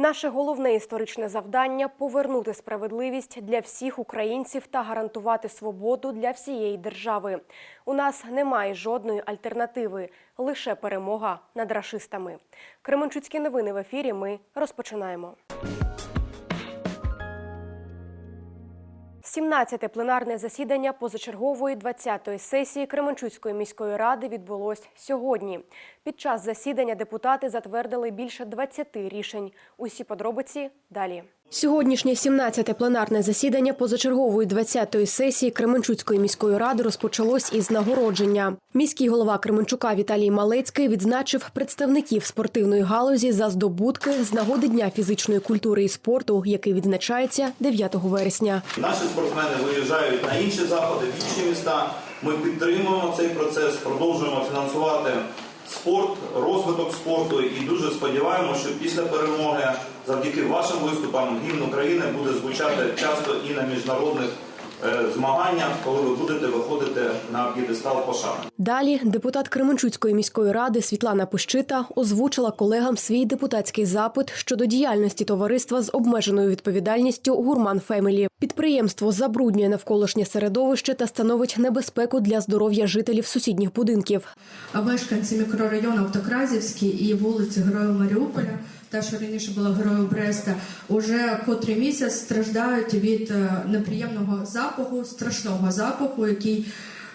Наше головне історичне завдання повернути справедливість для всіх українців та гарантувати свободу для всієї держави. У нас немає жодної альтернативи, лише перемога над рашистами. Кременчуцькі новини в ефірі. Ми розпочинаємо. 17-те пленарне засідання позачергової 20-ї сесії Кременчуцької міської ради відбулось сьогодні. Під час засідання депутати затвердили більше 20 рішень. Усі подробиці далі. Сьогоднішнє 17-те пленарне засідання позачергової 20-ї сесії Кременчуцької міської ради розпочалось із нагородження. Міський голова Кременчука Віталій Малецький відзначив представників спортивної галузі за здобутки з нагоди Дня фізичної культури і спорту, який відзначається 9 вересня. Наші спортсмени виїжджають на інші заходи, в інші міста. Ми підтримуємо цей процес, продовжуємо фінансувати спорт, розвиток спорту. І дуже сподіваємося, що після перемоги, завдяки вашим виступам, гімн України буде звучати часто і на міжнародних е, змаганнях, коли ви будете виходити на п'єдестал пошани. Далі депутат Кременчуцької міської ради Світлана Пущита озвучила колегам свій депутатський запит щодо діяльності товариства з обмеженою відповідальністю Гурман Фемелі. Підприємство забруднює навколишнє середовище та становить небезпеку для здоров'я жителів сусідніх будинків. А мешканці мікрорайону Автокразівський і вулиці Героїв Маріуполя, та що раніше була героєм Бреста, уже котрий місяць страждають від е, неприємного запаху, страшного запаху, який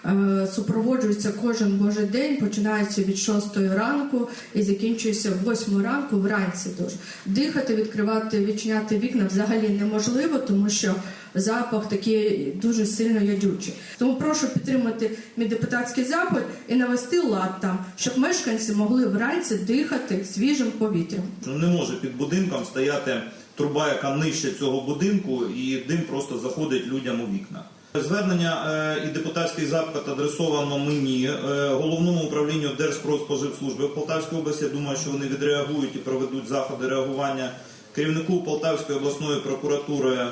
е, супроводжується кожен божий день, починається від 6 ранку і закінчується в 8 ранку вранці. Тож дихати, відкривати, відчиняти вікна взагалі неможливо, тому що запах такий дуже сильно ядючий. Тому прошу підтримати мій депутатський запит і навести лад там, щоб мешканці могли вранці дихати свіжим повітрям. Ну, Не може під будинком стояти труба, яка нижче цього будинку, і дим просто заходить людям у вікна. Звернення е, і депутатський запит адресовано мені, е, головному управлінню Держпродспоживслужби в Полтавській області. Я думаю, що вони відреагують і проведуть заходи реагування керівнику Полтавської обласної прокуратури,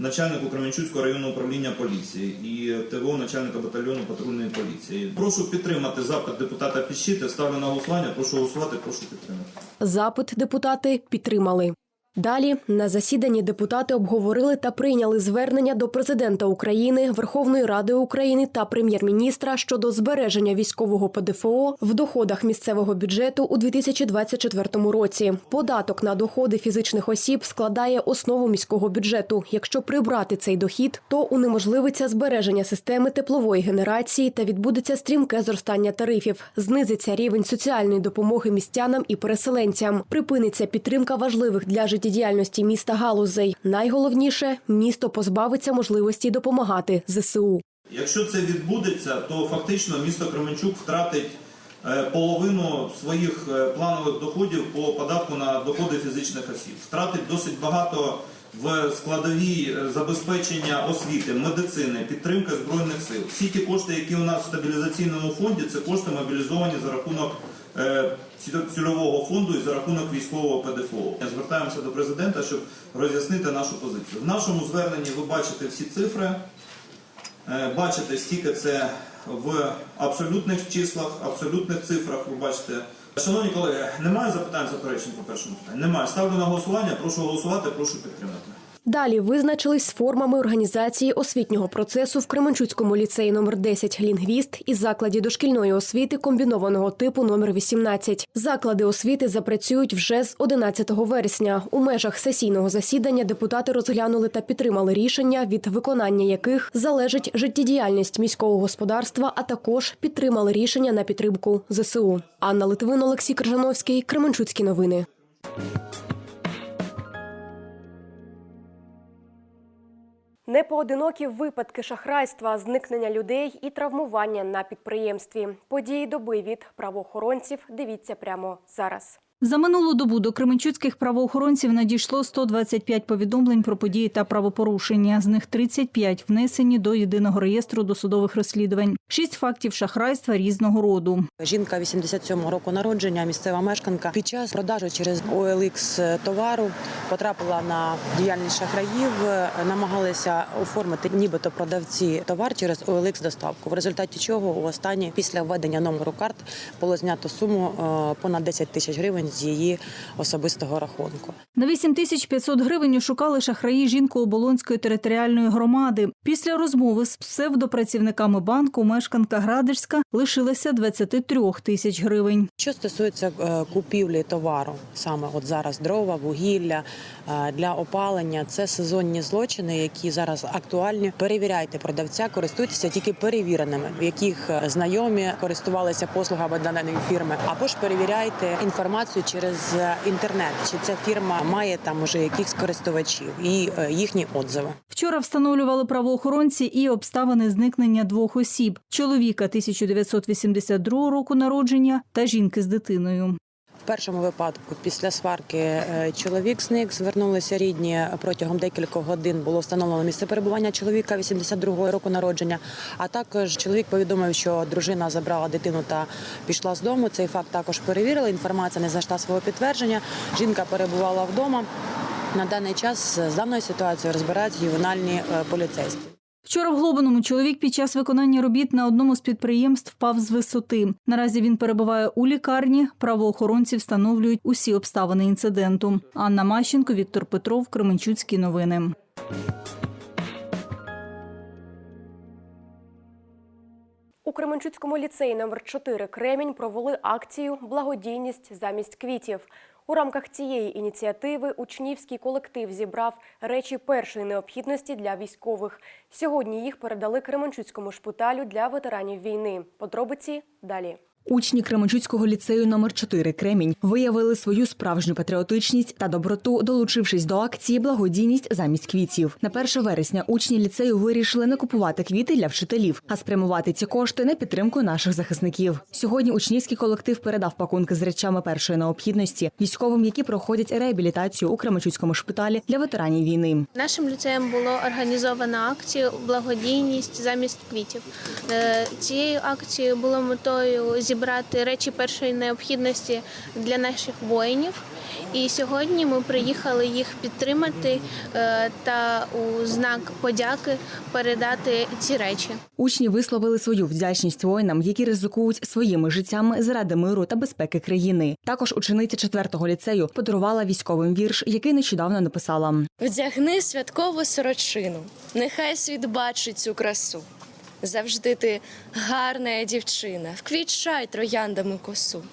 начальнику Кременчуцького районного управління поліції і ТВО начальника батальйону патрульної поліції. Прошу підтримати запит депутата Піщити. Ставлю на голосування. Прошу голосувати. Прошу підтримати. Запит депутати підтримали. Далі на засіданні депутати обговорили та прийняли звернення до президента України, Верховної Ради України та прем'єр-міністра щодо збереження військового ПДФО в доходах місцевого бюджету у 2024 році. Податок на доходи фізичних осіб складає основу міського бюджету. Якщо прибрати цей дохід, то унеможливиться збереження системи теплової генерації та відбудеться стрімке зростання тарифів. Знизиться рівень соціальної допомоги містянам і переселенцям. Припиниться підтримка важливих для життєдіяльності міста галузей. Найголовніше місто позбавиться можливості допомагати ЗСУ. Якщо це відбудеться, то фактично місто Кременчук втратить е, половину своїх е, планових доходів по податку на доходи фізичних осіб. Втратить досить багато в складовій е, забезпечення освіти, медицини, підтримки збройних сил. Всі ті кошти, які у нас в стабілізаційному фонді, це кошти мобілізовані за рахунок цільового фонду і за рахунок військового ПДФО. Звертаємося до президента, щоб роз'яснити нашу позицію. В нашому зверненні ви бачите всі цифри. Е, Бачите, стільки це в абсолютних числах, абсолютних цифрах. Ви бачите. Шановні колеги, немає запитань заперечень по першому питанню? Немає. Ставлю на голосування. Прошу голосувати, прошу підтримати. Далі визначились з формами організації освітнього процесу в Кременчуцькому ліцеї номер 10 «Лінгвіст» і закладі дошкільної освіти комбінованого типу номер 18. Заклади освіти запрацюють вже з 11 вересня. У межах сесійного засідання депутати розглянули та підтримали рішення, від виконання яких залежить життєдіяльність міського господарства, а також підтримали рішення на підтримку ЗСУ. Анна Литвин, Олексій Крижановський, Кременчуцькі новини. Непоодинокі випадки шахрайства, зникнення людей і травмування на підприємстві. Події доби від правоохоронців. Дивіться прямо зараз. За минулу добу до кременчуцьких правоохоронців надійшло 125 повідомлень про події та правопорушення. З них 35 внесені до єдиного реєстру досудових розслідувань. Шість фактів шахрайства різного роду. Жінка 87-го року народження, місцева мешканка. Під час продажу через OLX товару потрапила на діяльність шахраїв, намагалися оформити нібито продавці товар через OLX доставку. В результаті чого у останні після введення номеру карт було знято суму е, понад 10 тисяч гривень з її особистого рахунку. На 8500 гривень ошукали шахраї жінку Оболонської територіальної громади. Після розмови з псевдопрацівниками банку мешканка Градишська лишилася 23 тисяч гривень. Що стосується е, купівлі товару, саме от зараз дрова, вугілля е, для опалення, це сезонні злочини, які зараз актуальні. Перевіряйте продавця, користуйтеся тільки перевіреними, в яких е, знайомі користувалися послугами даної фірми, або ж перевіряйте інформацію через е, інтернет, чи ця фірма має там уже якихось користувачів і е, їхні отзиви. Вчора встановлювали правоохоронці і обставини зникнення двох осіб: чоловіка 1982 року народження та жінки з дитиною. В першому випадку, після сварки, е, чоловік зник, звернулися рідні протягом декількох годин. Було встановлено місце перебування чоловіка 82-го року народження. А також чоловік повідомив, що дружина забрала дитину та пішла з дому. Цей факт також перевірили. Інформація не знайшла свого підтвердження. Жінка перебувала вдома. На даний час з даною ситуацією розбираються ювенальні е, поліцейські. Вчора в Глобаному чоловік під час виконання робіт на одному з підприємств впав з висоти. Наразі він перебуває у лікарні. Правоохоронці встановлюють усі обставини інциденту. Анна Мащенко, Віктор Петров, Кременчуцькі новини. У Кременчуцькому ліцеї номер 4 Кремінь провели акцію Благодійність замість квітів. У рамках цієї ініціативи учнівський колектив зібрав речі першої необхідності для військових. Сьогодні їх передали Кременчуцькому шпиталю для ветеранів війни. Подробиці далі. Учні Кременчуцького ліцею номер 4 Кремінь виявили свою справжню патріотичність та доброту, долучившись до акції Благодійність замість квітів. На 1 вересня учні ліцею вирішили не купувати квіти для вчителів, а спрямувати ці кошти на підтримку наших захисників. Сьогодні учнівський колектив передав пакунки з речами першої необхідності військовим, які проходять реабілітацію у Кременчуцькому шпиталі для ветеранів війни. Нашим ліцеєм було організовано акцію Благодійність замість квітів. Е, Цією акцією було метою зібрати речі першої необхідності для наших воїнів. І сьогодні ми приїхали їх підтримати е, та у знак подяки передати ці речі. Учні висловили свою вдячність воїнам, які ризикують своїми життями заради миру та безпеки країни. Також учениця 4-го ліцею подарувала військовим вірш, який нещодавно написала. Вдягни святкову сорочину, нехай світ бачить цю красу. Завжди ти гарна дівчина, вквітчай трояндами косу.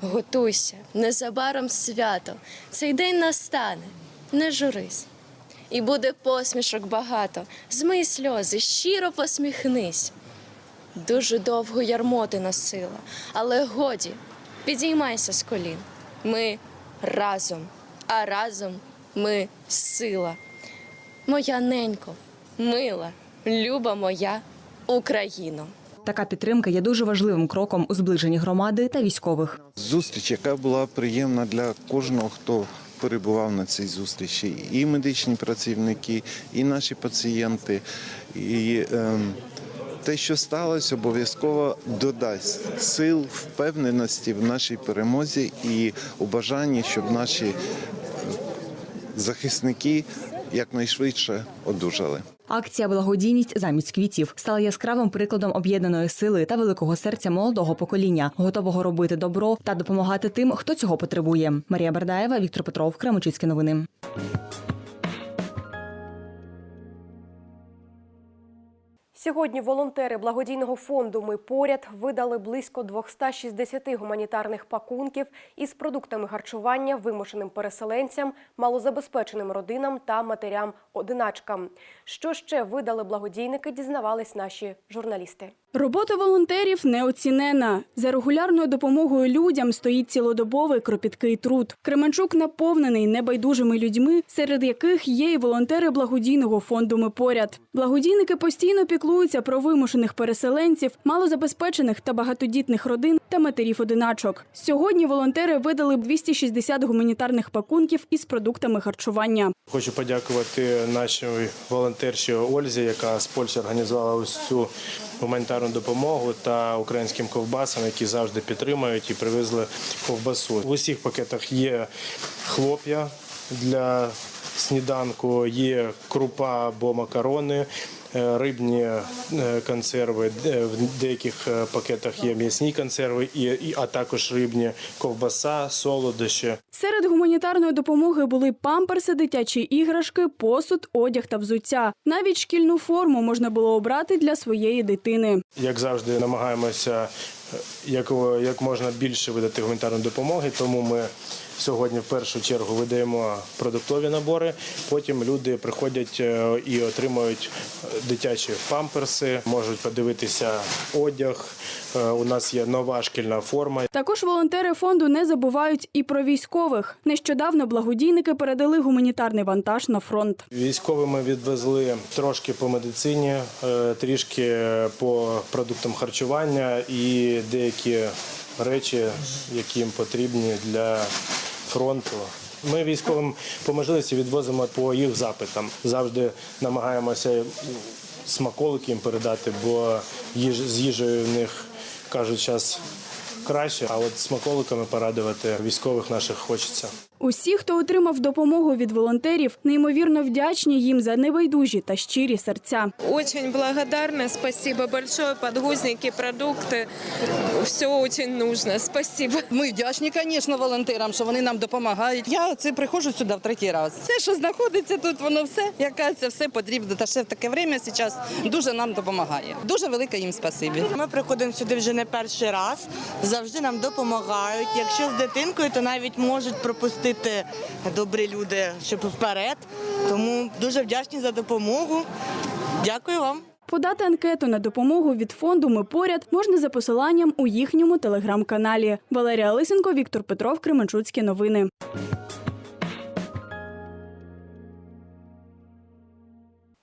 Готуйся, незабаром свято, цей день настане, не журись. І буде посмішок багато, змий сльози, щиро посміхнись. Дуже довго ярмо ти носила, але годі, підіймайся з колін. Ми разом, а разом ми сила. Моя ненько, мила, люба моя Україно. Така підтримка є дуже важливим кроком у зближенні громади та військових. Зустріч, яка була приємна для кожного, хто перебував на цій зустрічі, і медичні працівники, і наші пацієнти. І ем, те, що сталося, обов'язково додасть сил, впевненості в нашій перемозі і у бажанні, щоб наші е, захисники якнайшвидше одужали. Акція Благодійність замість квітів стала яскравим прикладом об'єднаної сили та великого серця молодого покоління, готового робити добро та допомагати тим, хто цього потребує. Марія Бердаєва, Віктор Петров, Кременчуцькі новини. Сьогодні волонтери благодійного фонду Ми поряд видали близько 260 гуманітарних пакунків із продуктами харчування вимушеним переселенцям, малозабезпеченим родинам та матерям-одиначкам. Що ще видали благодійники, дізнавались наші журналісти. Робота волонтерів неоцінена. За регулярною допомогою людям стоїть цілодобовий кропіткий труд. Кременчук наповнений небайдужими людьми, серед яких є і волонтери благодійного фонду «Ми поряд. Благодійники постійно піклуються про вимушених переселенців, малозабезпечених та багатодітних родин та матерів-одиначок. Сьогодні волонтери видали 260 гуманітарних пакунків із продуктами харчування. Хочу подякувати нашій волонтерші Ользі, яка з Польщі організувала ось цю гуманітарну допомогу та українським ковбасам, які завжди підтримують і привезли ковбасу. В усіх пакетах є хлоп'я для сніданку, є крупа або макарони, рибні е, консерви, в деяких е, пакетах є м'ясні консерви, і, а також рибні ковбаса, солодощі. Серед гуманітарної допомоги були памперси, дитячі іграшки, посуд, одяг та взуття. Навіть шкільну форму можна було обрати для своєї дитини. Як завжди, намагаємося е, як, як можна більше видати гуманітарної допомоги, тому ми сьогодні в першу чергу видаємо продуктові набори. Потім люди приходять е, і отримують е, дитячі памперси, можуть подивитися одяг. Е, У нас є нова шкільна форма. Також волонтери фонду не забувають і про військових. Нещодавно благодійники передали гуманітарний вантаж на фронт. Військовими відвезли трошки по медицині, трішки по продуктам харчування і деякі речі, які їм потрібні для фронту. Ми військовим по можливості відвозимо по їх запитам. Завжди намагаємося смаколики їм передати, бо їж, з їжею в них кажуть, час краще, а от смаколиками порадувати військових наших хочеться. Усі, хто отримав допомогу від волонтерів, неймовірно вдячні їм за небайдужі та щирі серця. Очень благодарна, спасибо большое. Подгузники, продукты, все очень нужно. Спасибо. Ми вдячні, звісно, волонтерам, що вони нам допомагають. Я це приходжу сюди в третій раз. Все, що знаходиться тут, воно все, яка це все потрібно. Та ще в таке время зараз дуже нам допомагає. Дуже велике їм спасибі. Ми приходимо сюди вже не перший раз. Завжди нам допомагають. Якщо з дитинкою, то навіть можуть пропустити добрі люди, щоб вперед. Тому дуже вдячні за допомогу. Дякую вам. Подати анкету на допомогу від фонду Ми поряд можна за посиланням у їхньому телеграм-каналі. Валерія Лисенко, Віктор Петров, Кременчуцькі новини.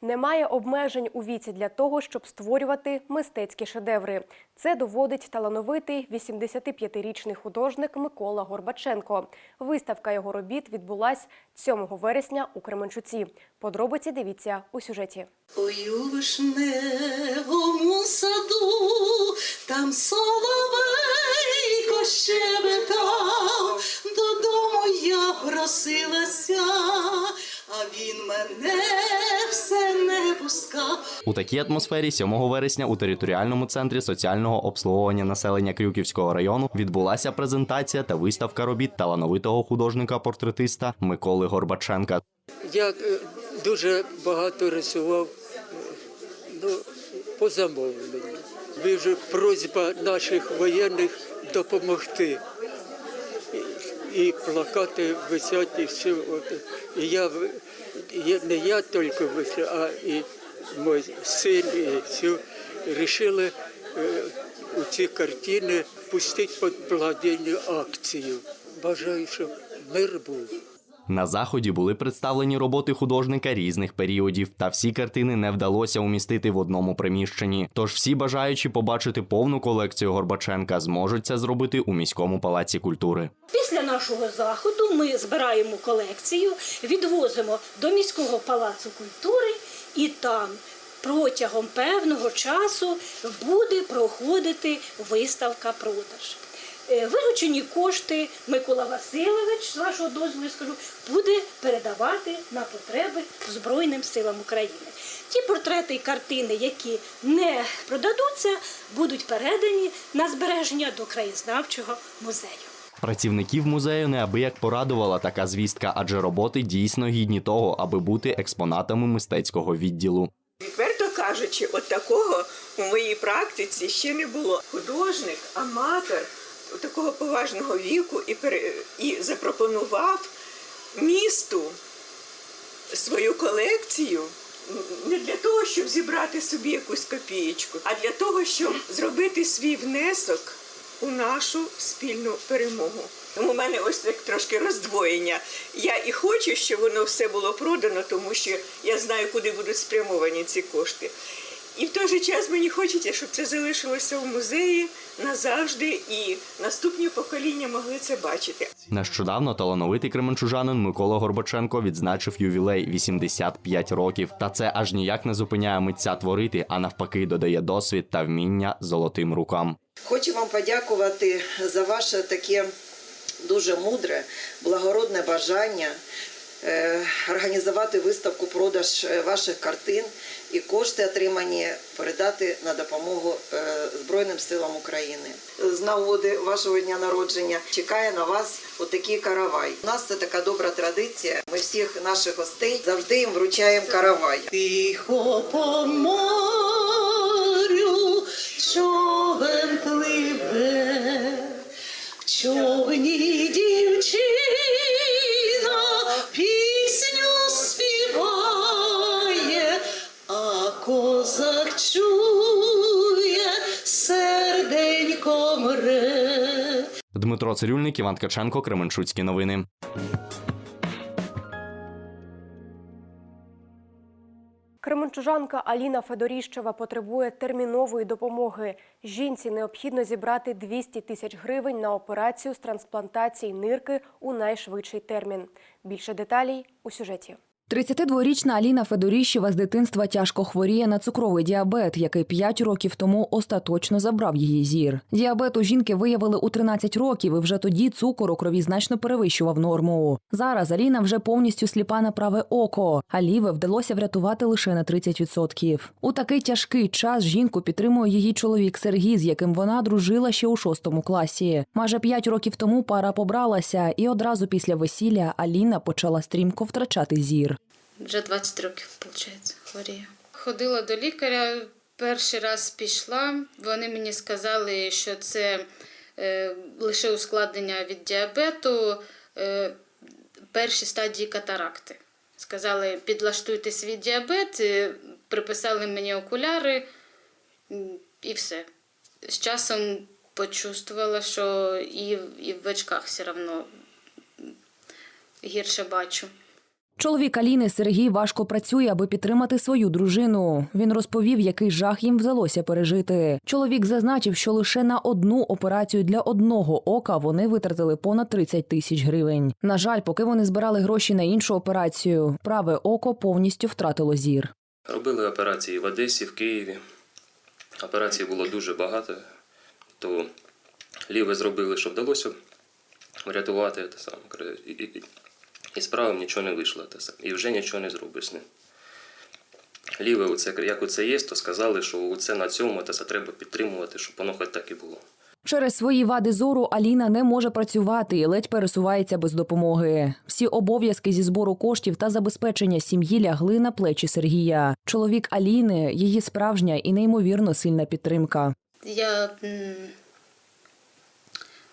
Немає обмежень у віці для того, щоб створювати мистецькі шедеври. Це доводить талановитий 85-річний художник Микола Горбаченко. Виставка його робіт відбулась 7 вересня у Кременчуці. Подробиці дивіться у сюжеті. Ой, у вишневому саду, там соловейко щебетав, додому я просилася, а він мене все не пускав. У такій атмосфері 7 вересня у територіальному центрі соціального обслуговування населення Крюківського району відбулася презентація та виставка робіт талановитого художника-портретиста Миколи Горбаченка. Я е, дуже багато рисував е, ну, по замовленню. Дуже просьба наших воєнних допомогти. І, плакати висять, і все. І я, не я тільки висів, а і мій син, і все. Рішили е, у ці картини пустити під благодійну акцію. Бажаю, щоб мир був. На заході були представлені роботи художника різних періодів, та всі картини не вдалося умістити в одному приміщенні. Тож всі бажаючі побачити повну колекцію Горбаченка зможуть це зробити у міському палаці культури. Після нашого заходу ми збираємо колекцію, відвозимо до міського палацу культури, і там протягом певного часу буде проходити виставка продаж. Е, Виручені кошти Микола Васильович, з вашого дозволу скажу, буде передавати на потреби Збройним силам України. Ті портрети і картини, які не продадуться, будуть передані на збереження до краєзнавчого музею. Працівників музею неабияк порадувала така звістка, адже роботи дійсно гідні того, аби бути експонатами мистецького відділу. Відверто кажучи, от такого у моїй практиці ще не було. Художник, аматор такого поважного віку і, і запропонував місту свою колекцію не для того, щоб зібрати собі якусь копієчку, а для того, щоб зробити свій внесок у нашу спільну перемогу. Тому в мене ось так трошки роздвоєння. Я і хочу, щоб воно все було продано, тому що я знаю, куди будуть спрямовані ці кошти. І в той же час мені хочеться, щоб це залишилося в музеї назавжди, і наступні покоління могли це бачити. Нещодавно талановитий кременчужанин Микола Горбаченко відзначив ювілей 85 років. Та це аж ніяк не зупиняє митця творити, а навпаки, додає досвід та вміння золотим рукам. Хочу вам подякувати за ваше таке дуже мудре, благородне бажання організувати виставку продаж е, ваших картин. і кошти отримані передати на допомогу е, Збройним силам України. З нагоди вашого дня народження чекає на вас отакий каравай. У нас це така добра традиція. Ми всіх наших гостей завжди їм вручаємо каравай. Тихо по морю човен пливе, в човні дівчина Дмитро Цирюльник, Іван Ткаченко, Кременчуцькі новини. Кременчужанка Аліна Федоріщева потребує термінової допомоги. Жінці необхідно зібрати 200 тисяч гривень на операцію з трансплантації нирки у найшвидший термін. Більше деталей у сюжеті. 32-річна Аліна Федоріщева з дитинства тяжко хворіє на цукровий діабет, який 5 років тому остаточно забрав її зір. Діабет у жінки виявили у 13 років, і вже тоді цукор у крові значно перевищував норму. Зараз Аліна вже повністю сліпа на праве око, а ліве вдалося врятувати лише на 30%. У такий тяжкий час жінку підтримує її чоловік Сергій, з яким вона дружила ще у шостому класі. Майже 5 років тому пара побралася, і одразу після весілля Аліна почала стрімко втрачати зір. Вже 20 років, виходить, хворію. Ходила до лікаря, перший раз пішла. Вони мені сказали, що це е, лише ускладнення від діабету, е, перші стадії катаракти. Сказали, підлаштуйте свій діабет, е, приписали мені окуляри і все. З часом почувствувала, що і, і в очках все одно гірше бачу. Чоловік Аліни Сергій важко працює, аби підтримати свою дружину. Він розповів, який жах їм вдалося пережити. Чоловік зазначив, що лише на одну операцію для одного ока вони витратили понад 30 тисяч гривень. На жаль, поки вони збирали гроші на іншу операцію, праве око повністю втратило зір. Робили операції в Одесі, в Києві. Операцій було дуже багато, то ліве зробили, що вдалося врятувати те саме. І, з правим нічого не вийшло. Те. І вже нічого не зробиш з ним. Ліве, оце, як оце є, то сказали, що оце на цьому те, це треба підтримувати, щоб воно хоч так і було. Через свої вади зору Аліна не може працювати і ледь пересувається без допомоги. Всі обов'язки зі збору коштів та забезпечення сім'ї лягли на плечі Сергія. Чоловік Аліни її справжня і неймовірно сильна підтримка. Я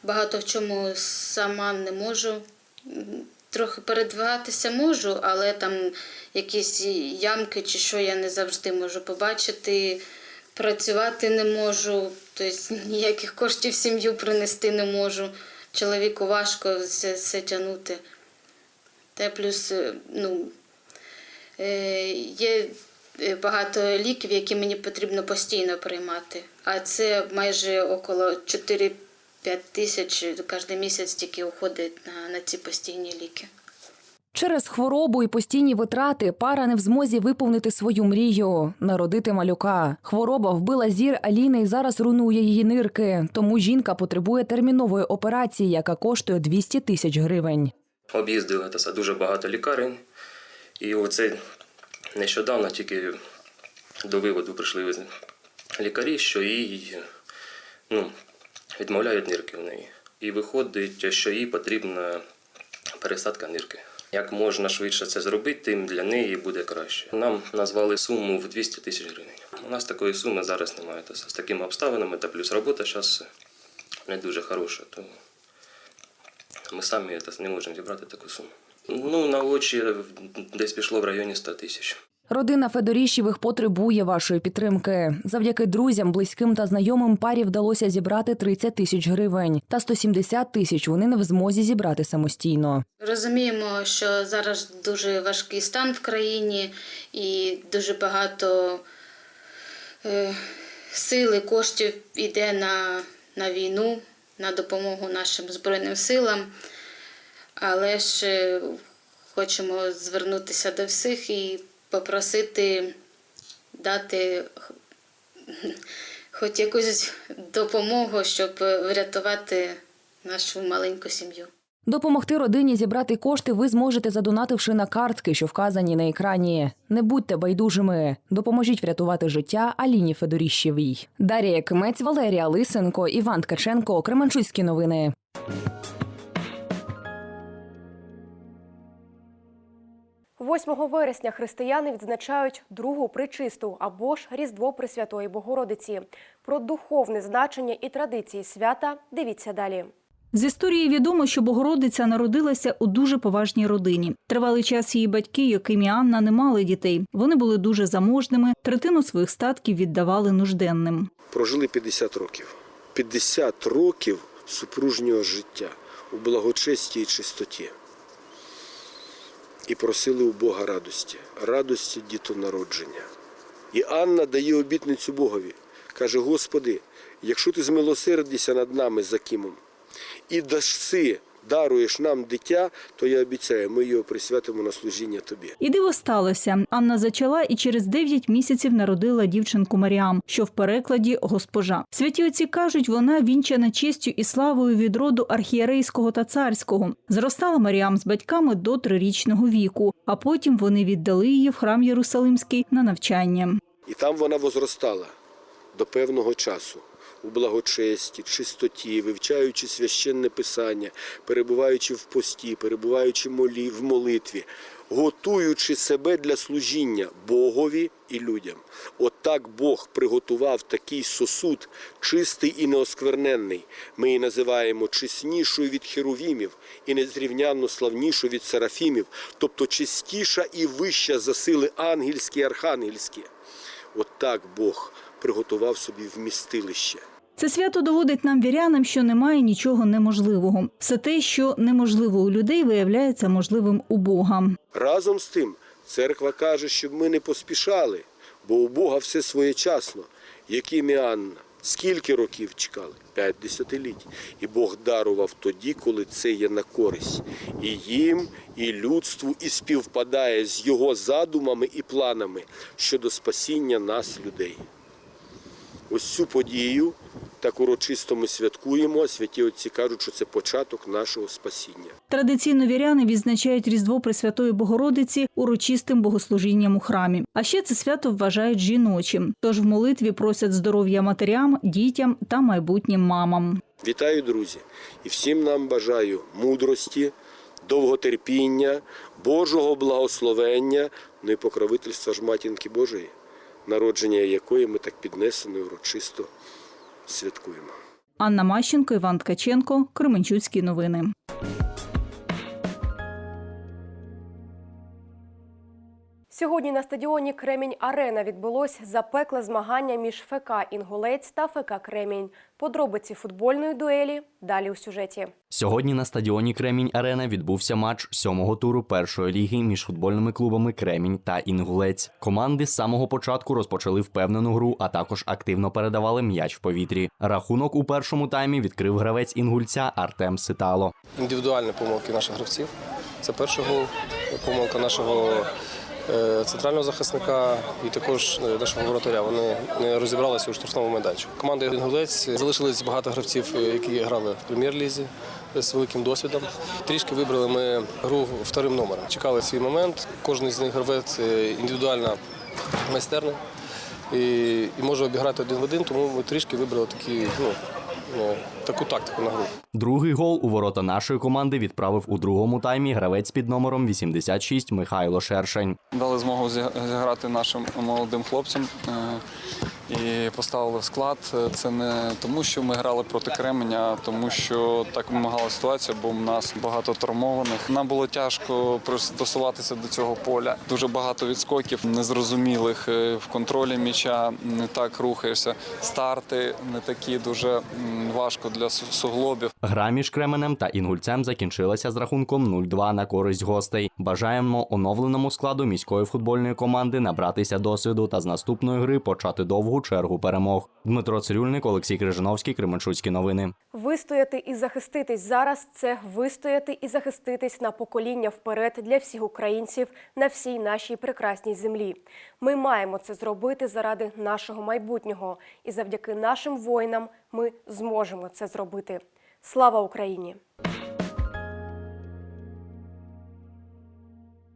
багато в чому сама не можу. Трохи передвигатися можу, але там якісь ямки чи що я не завжди можу побачити. Працювати не можу, тобто ніяких коштів в сім'ю принести не можу. Чоловіку важко все, все тягнути. Та плюс е, ну, е, є е, багато ліків, які мені потрібно постійно приймати. А це майже около 4-5 тисяч кожен місяць тільки уходить на, на ці постійні ліки. Через хворобу і постійні витрати пара не в змозі виповнити свою мрію народити малюка. Хвороба вбила зір Аліни і зараз руйнує її нирки. Тому жінка потребує термінової операції, яка коштує 200 тисяч гривень. Об'їздили це дуже багато лікарень. І оце нещодавно тільки до виводу прийшли лікарі, що їй ну, відмовляють нирки в неї. І виходить, що їй потрібна пересадка нирки. Як можна швидше це зробити, тим для неї буде краще. Нам назвали суму в 200 тисяч гривень. У нас такої суми зараз немає. Та З такими обставинами та плюс робота зараз не дуже хороша. То ми самі не можемо зібрати таку суму. Ну, на очі десь пішло в районі 100 тисяч. Родина Федоріщевих потребує вашої підтримки. Завдяки друзям, близьким та знайомим парі вдалося зібрати 30 тисяч гривень, та 170 тисяч вони не в змозі зібрати самостійно. Розуміємо, що зараз дуже важкий стан в країні і дуже багато е, сили, коштів йде на, на війну, на допомогу нашим Збройним силам. Але ж хочемо звернутися до всіх і попросити дати хоч якусь допомогу, щоб врятувати нашу маленьку сім'ю. Допомогти родині зібрати кошти ви зможете задонативши на картки, що вказані на екрані. Не будьте байдужими. Допоможіть врятувати життя Аліні Федоріщевій. Дар'я Якимець, Валерія Лисенко, Іван Ткаченко. Кременчуцькі новини. 8 вересня християни відзначають другу причисту або ж Різдво Пресвятої Богородиці. Про духовне значення і традиції свята дивіться далі. З історії відомо, що Богородиця народилася у дуже поважній родині. Тривалий час її батьки, Йоким і Анна, не мали дітей. Вони були дуже заможними, третину своїх статків віддавали нужденним. прожили 50 років. 50 років супружнього життя у благочесті і чистоті. І просили у Бога радості, радості дітонародження. І Анна дає обітницю Богові. Каже: Господи, якщо ти змилосердишся над нами за Кімом і дашси, даруєш нам дитя, то я обіцяю, ми його присвятимо на служіння тобі. І диво сталося. Анна зачала і через 9 місяців народила дівчинку Маріам, що в перекладі госпожа. Святі отці кажуть, вона вінчана честю і славою від роду архієрейського та царського. Зростала Маріам з батьками до трирічного віку, а потім вони віддали її в храм Єрусалимський на навчання. І там вона возростала до певного часу у благочесті, чистоті, вивчаючи священне писання, перебуваючи в пості, перебуваючи в молитві, готуючи себе для служіння Богові і людям. От Бог приготував такий сосуд, чистий і неоскверненний. Ми її називаємо чеснішою від херувімів і незрівнянно славнішою від серафімів, тобто чистіша і вища за сили ангельські і архангельські. От Бог приготував собі вмістилище. Це свято доводить нам вірянам, що немає нічого неможливого. Все те, що неможливо у людей, виявляється можливим у Бога. Разом з тим, церква каже, щоб ми не поспішали, бо у Бога все своєчасно. Яким і Анна. Скільки років чекали? П'ять десятиліть. І Бог дарував тоді, коли це є на користь. І їм, і людству, і співпадає з його задумами і планами щодо спасіння нас, людей. Ось цю подію так урочисто ми святкуємо, а святі отці кажуть, що це початок нашого спасіння. Традиційно віряни відзначають Різдво Пресвятої Богородиці урочистим богослужінням у храмі. А ще це свято вважають жіночим. Тож в молитві просять здоров'я матерям, дітям та майбутнім мамам. Вітаю, друзі, і всім нам бажаю мудрості, довготерпіння, Божого благословення, ну і покровительства ж матінки Божої, народження якої ми так піднесено і урочисто святкуємо. Анна Мащенко, Іван Ткаченко, Кременчуцькі новини. Сьогодні на стадіоні Кремінь Арена відбулось запекле змагання між ФК Інгулець та ФК Кремінь. Подробиці футбольної дуелі далі у сюжеті. Сьогодні на стадіоні Кремінь Арена відбувся матч сьомого туру першої ліги між футбольними клубами Кремінь та Інгулець. Команди з самого початку розпочали впевнену гру, а також активно передавали м'яч в повітрі. Рахунок у першому таймі відкрив гравець інгульця Артем Ситало. Індивідуальні помилки наших гравців. Це перший гол, помилка нашого центрального захисника і також е, нашого воротаря. Вони не розібралися у штрафному майданчику. Команда Інгулець залишились багато гравців, е, які грали в прем'єр-лізі з великим досвідом. Трішки вибрали ми гру вторим номером. Чекали свій момент. Кожен з них гравець е, індивідуально майстерний і, і може обіграти один в один, тому ми трішки вибрали такі, ну, е, таку тактику на гру. Другий гол у ворота нашої команди відправив у другому таймі гравець під номером 86 Михайло Шершень. Дали змогу зі- зіграти нашим молодим хлопцям е, і поставили в склад. Це не тому, що ми грали проти Кременя, а тому що так вимагала ситуація, бо в нас багато травмованих. Нам було тяжко пристосуватися до цього поля. Дуже багато відскоків незрозумілих е, в контролі м'яча, не так рухаєшся. Старти не такі дуже важко для суглобів. Гра між Кременем та Інгульцем закінчилася з рахунком 0-2 на користь гостей. Бажаємо оновленому складу міської футбольної команди набратися досвіду та з наступної гри почати довгу чергу перемог. Дмитро Цирюльник, Олексій Крижановський, Кременчуцькі новини. Вистояти і захиститись зараз це вистояти і захиститись на покоління вперед для всіх українців на всій нашій прекрасній землі. Ми маємо це зробити заради нашого майбутнього, і завдяки нашим воїнам ми зможемо це зробити. Слава Україні!